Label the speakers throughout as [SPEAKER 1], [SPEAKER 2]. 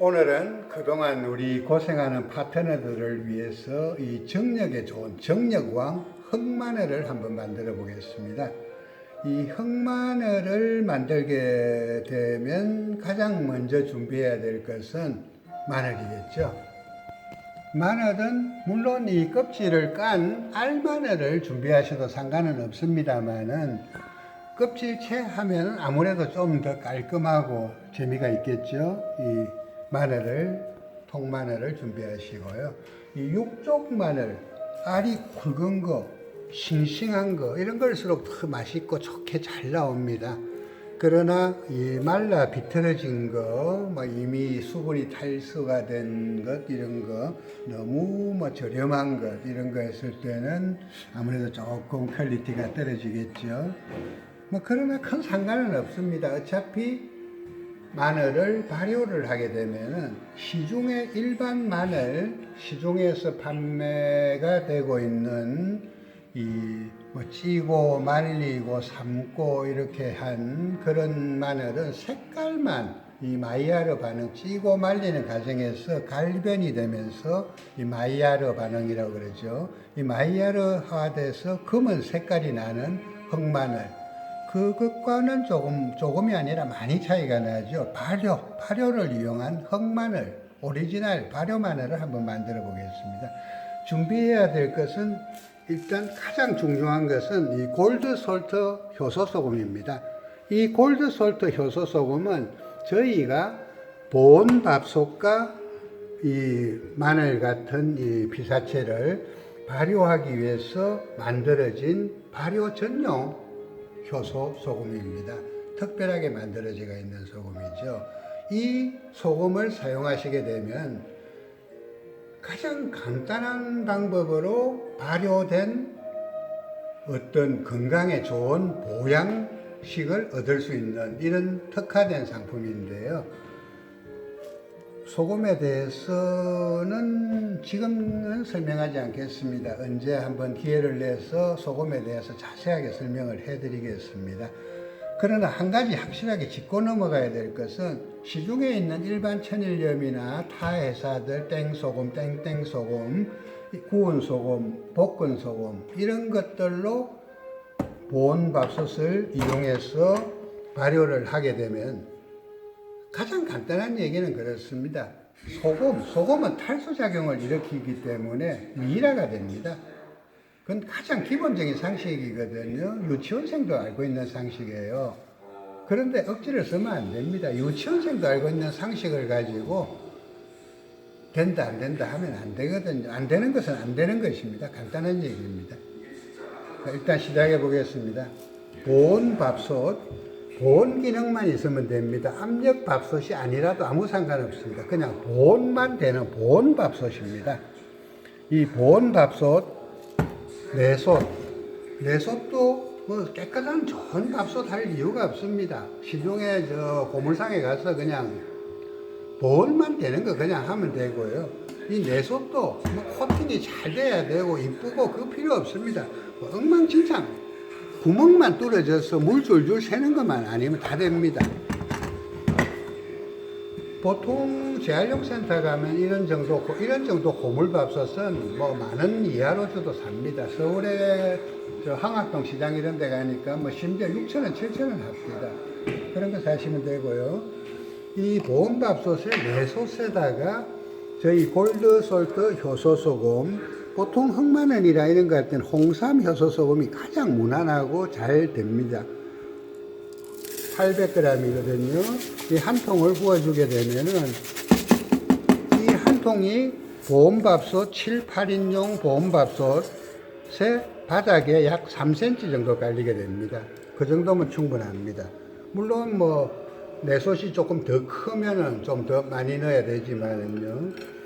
[SPEAKER 1] 오늘은 그동안 우리 고생하는 파트너들을 위해서 이 정력에 좋은 정력왕 흑마늘을 한번 만들어 보겠습니다. 이 흑마늘을 만들게 되면 가장 먼저 준비해야 될 것은 마늘이겠죠. 마늘은 물론 이 껍질을 깐 알마늘을 준비하셔도 상관은 없습니다만은 껍질 채 하면 아무래도 좀 더 깔끔하고 재미가 있겠죠. 이 마늘을 통마늘을 준비하시고요. 이 육쪽 마늘 알이 굵은 거, 싱싱한 거 이런 걸수록 더 맛있고 좋게 잘 나옵니다. 그러나 이 말라 비틀어진 거, 뭐 이미 수분이 탈수가 된 것 이런 거 너무 뭐 저렴한 것 이런 거 했을 때는 아무래도 조금 퀄리티가 떨어지겠죠. 뭐 그러나 큰 상관은 없습니다. 어차피 마늘을 발효를 하게 되면은 시중에 일반 마늘 시중에서 판매가 되고 있는 이뭐 찌고 말리고 삶고 이렇게 한 그런 마늘은 색깔만 이 마이야르 반응 찌고 말리는 과정에서 갈변이 되면서 이 마이야르 반응이라고 그러죠. 이 마이야르화 돼서 검은 색깔이 나는 흑마늘 그것과는 조금 조금이 아니라 많이 차이가 나죠. 발효 발효를 이용한 흑마늘 오리지널 발효 마늘을 한번 만들어 보겠습니다. 준비해야 될 것은 일단 가장 중요한 것은 이 골드 솔트 효소 소금입니다. 이 골드 솔트 효소 소금은 저희가 본 밥솥과 이 마늘 같은 이 피사체를 발효하기 위해서 만들어진 발효 전용 효소 소금입니다. 특별하게 만들어져 있는 소금이죠. 이 소금을 사용하시게 되면 가장 간단한 방법으로 발효된 어떤 건강에 좋은 보양식을 얻을 수 있는 이런 특화된 상품인데요. 소금에 대해서는 지금은 설명하지 않겠습니다. 언제 한번 기회를 내서 소금에 대해서 자세하게 설명을 해드리겠습니다. 그러나 한 가지 확실하게 짚고 넘어가야 될 것은 시중에 있는 일반 천일염이나 타 회사들 땡소금, 땡땡소금, 구운 소금, 볶은 소금 이런 것들로 보온 밥솥을 이용해서 발효를 하게 되면 가장 간단한 얘기는 그렇습니다. 소금, 소금은 탈수 작용을 일으키기 때문에 미라가 됩니다. 그건 가장 기본적인 상식이거든요. 유치원생도 알고 있는 상식이에요. 그런데 억지를 쓰면 안 됩니다. 유치원생도 알고 있는 상식을 가지고 된다 안 된다 하면 안 되거든요. 안 되는 것은 안 되는 것입니다. 간단한 얘기입니다. 일단 시작해 보겠습니다. 보온 밥솥, 보온 기능만 있으면 됩니다. 압력 밥솥이 아니라도 아무 상관없습니다. 그냥 보온만 되는 보온 밥솥입니다. 이 보온 밥솥, 내솥, 내솥도 뭐 깨끗한 좋은 밥솥 할 이유가 없습니다. 시중에 저 고물상에 가서 그냥 보온만 되는 거 그냥 하면 되고요. 이 내솥도 뭐 코팅이 잘 돼야 되고 이쁘고 그 필요 없습니다. 뭐 엉망진창 구멍만 뚫어져서 물 줄줄 새는 것만 아니면 다 됩니다. 보통 재활용 센터 가면 이런 정도 이런 정도 고물밥솥은 뭐 만원 이하로 줘도 삽니다. 서울에 저 항학동 시장 이런 데 가니까 뭐 심지어 6천 원, 7천 원 합니다. 그런 거 사시면 되고요. 이 보온밥솥의 내솥에다가 저희 골드 솔트 효소 소금 보통 흑마늘이라 이런 거할 때는 홍삼 효소 소금이 가장 무난하고 잘 됩니다. 800g이거든요. 이 한 통을 부어주게 되면은 이 한 통이 보온밥솥 7, 8인용 보온밥솥의 바닥에 약 3cm 정도 깔리게 됩니다. 그 정도면 충분합니다. 물론 뭐 내솥이 조금 더 크면은 좀 더 많이 넣어야 되지만은요.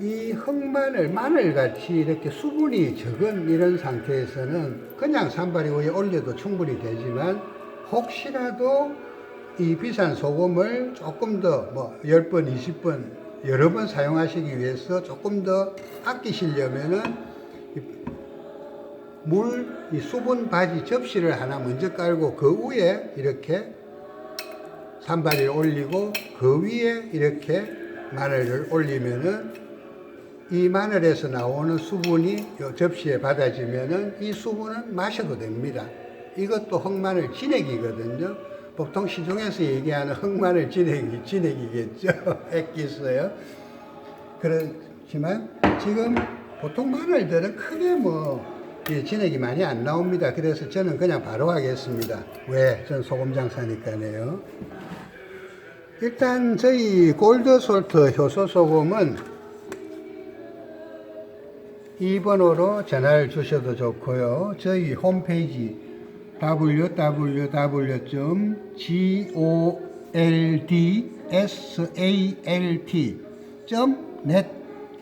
[SPEAKER 1] 이 흑마늘, 마늘같이 이렇게 수분이 적은 이런 상태에서는 그냥 산발이 위에 올려도 충분히 되지만 혹시라도 이 비싼 소금을 조금 더뭐 10번, 20번 여러 번 사용하시기 위해서 조금 더 아끼시려면은 이 물, 이 수분 바지 접시를 하나 먼저 깔고 그 위에 이렇게 산발이를 올리고 그 위에 이렇게 마늘을 올리면은 이 마늘에서 나오는 수분이 요 접시에 받아지면은 이 수분은 마셔도 됩니다. 이것도 흑마늘 진액이거든요. 보통 시중에서 얘기하는 흑마늘 진액이 진액이겠죠. 액기스요. 그렇지만 지금 보통 마늘들은 크게 뭐이 진액이 많이 안 나옵니다. 그래서 저는 그냥 바로 하겠습니다. 왜? 전 소금 장사니까네요. 일단 저희 골드솔트 효소 소금은 이 번호로 전화를 주셔도 좋고요. 저희 홈페이지 www.goldsalt.net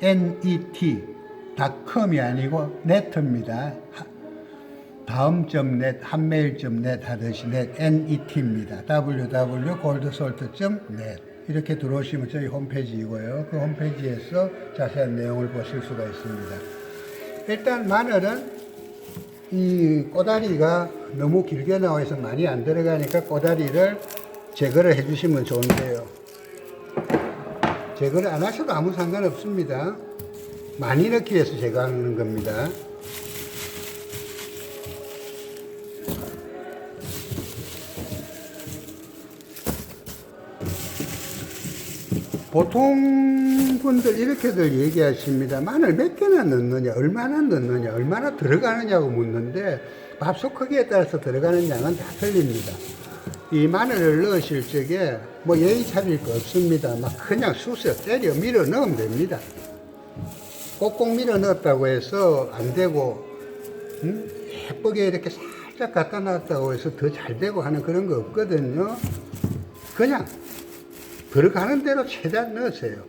[SPEAKER 1] net 닷컴이 아니고 네트입니다. 다음 점 net, 한메일 점 net 하듯이 net, net입니다. www.goldsalt.net 이렇게 들어오시면 저희 홈페이지이고요. 그 홈페이지에서 자세한 내용을 보실 수가 있습니다. 일단 마늘은 이 꼬다리가 너무 길게 나와서 많이 안 들어가니까 꼬다리를 제거를 해주시면 좋은데요. 제거를 안 하셔도 아무 상관없습니다. 많이 넣기 위해서 제거하는 겁니다. 보통 분들 이렇게들 얘기하십니다. 마늘 몇 개나 넣느냐, 얼마나 넣느냐, 얼마나 들어가느냐고 묻는데 밥솥 크기에 따라서 들어가는 양은 다 틀립니다. 이 마늘을 넣으실 적에 뭐 예의 차릴 거 없습니다. 막 그냥 쑤셔 때려 밀어 넣으면 됩니다. 꼭꼭 밀어 넣었다고 해서 안 되고 음? 예쁘게 이렇게 살짝 갖다 놨다고 해서 더 잘 되고 하는 그런 거 없거든요. 그냥 들어가는 대로 최대한 넣으세요.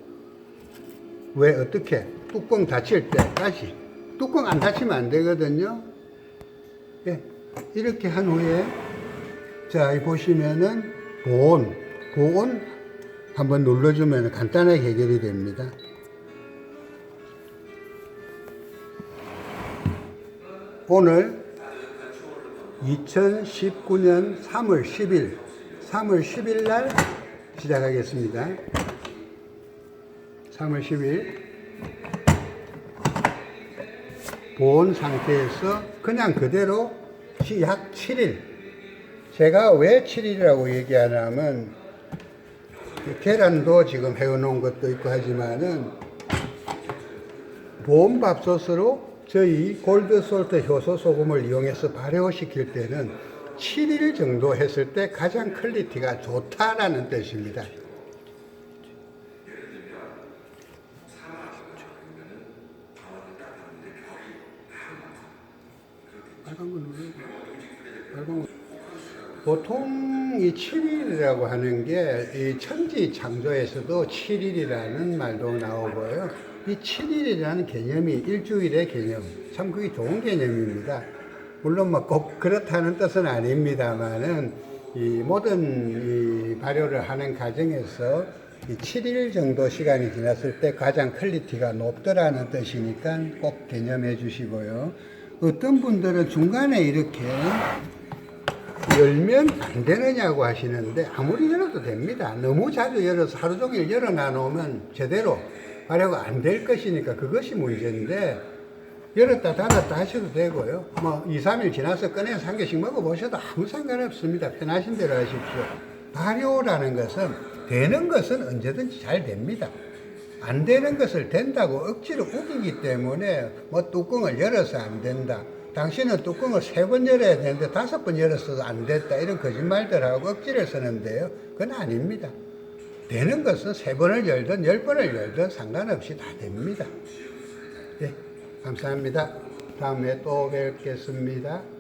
[SPEAKER 1] 왜 어떻게 뚜껑 닫힐 때까지 뚜껑 안 닫히면 안 되거든요. 예, 이렇게 한 후에 자, 이 보시면은 보온, 보온 한번 눌러주면 간단하게 해결이 됩니다. 오늘 2019년 3월 10일, 3월 10일 날 시작하겠습니다. 3월 10일 보온 상태에서 그냥 그대로 시- 약 7일 제가 왜 7일이라고 얘기하냐면 계란도 지금 해놓은 것도 있고 하지만은 보온밥솥으로 저희 골드솔트 효소 소금을 이용해서 발효시킬 때는 7일 정도 했을 때 가장 퀄리티가 좋다라는 뜻입니다. 보통 이 7일이라고 하는 게 이 천지 창조에서도 7일이라는 말도 나오고요. 이 7일이라는 개념이 일주일의 개념, 참 그게 좋은 개념입니다. 물론 뭐 꼭 그렇다는 뜻은 아닙니다만은 이 모든 이 발효를 하는 과정에서 이 7일 정도 시간이 지났을 때 가장 퀄리티가 높더라는 뜻이니까 꼭 개념해 주시고요. 어떤 분들은 중간에 이렇게 열면 안 되느냐고 하시는데 아무리 열어도 됩니다. 너무 자주 열어서 하루 종일 열어 놔 놓으면 제대로 발효가 안 될 것이니까 그것이 문제인데 열었다 닫았다 하셔도 되고요. 뭐 2, 3일 지나서 꺼내서 한 개씩 먹어보셔도 아무 상관없습니다. 편하신 대로 하십시오. 발효라는 것은 되는 것은 언제든지 잘 됩니다. 안 되는 것을 된다고 억지로 우기기 때문에 뭐 뚜껑을 열어서 안 된다. 당신은 뚜껑을 세 번 열어야 되는데 다섯 번 열었어도 안 됐다. 이런 거짓말들하고 억지를 쓰는데요. 그건 아닙니다. 되는 것은 세 번을 열든 열 번을 열든 상관없이 다 됩니다. 예, 감사합니다. 다음에 또 뵙겠습니다.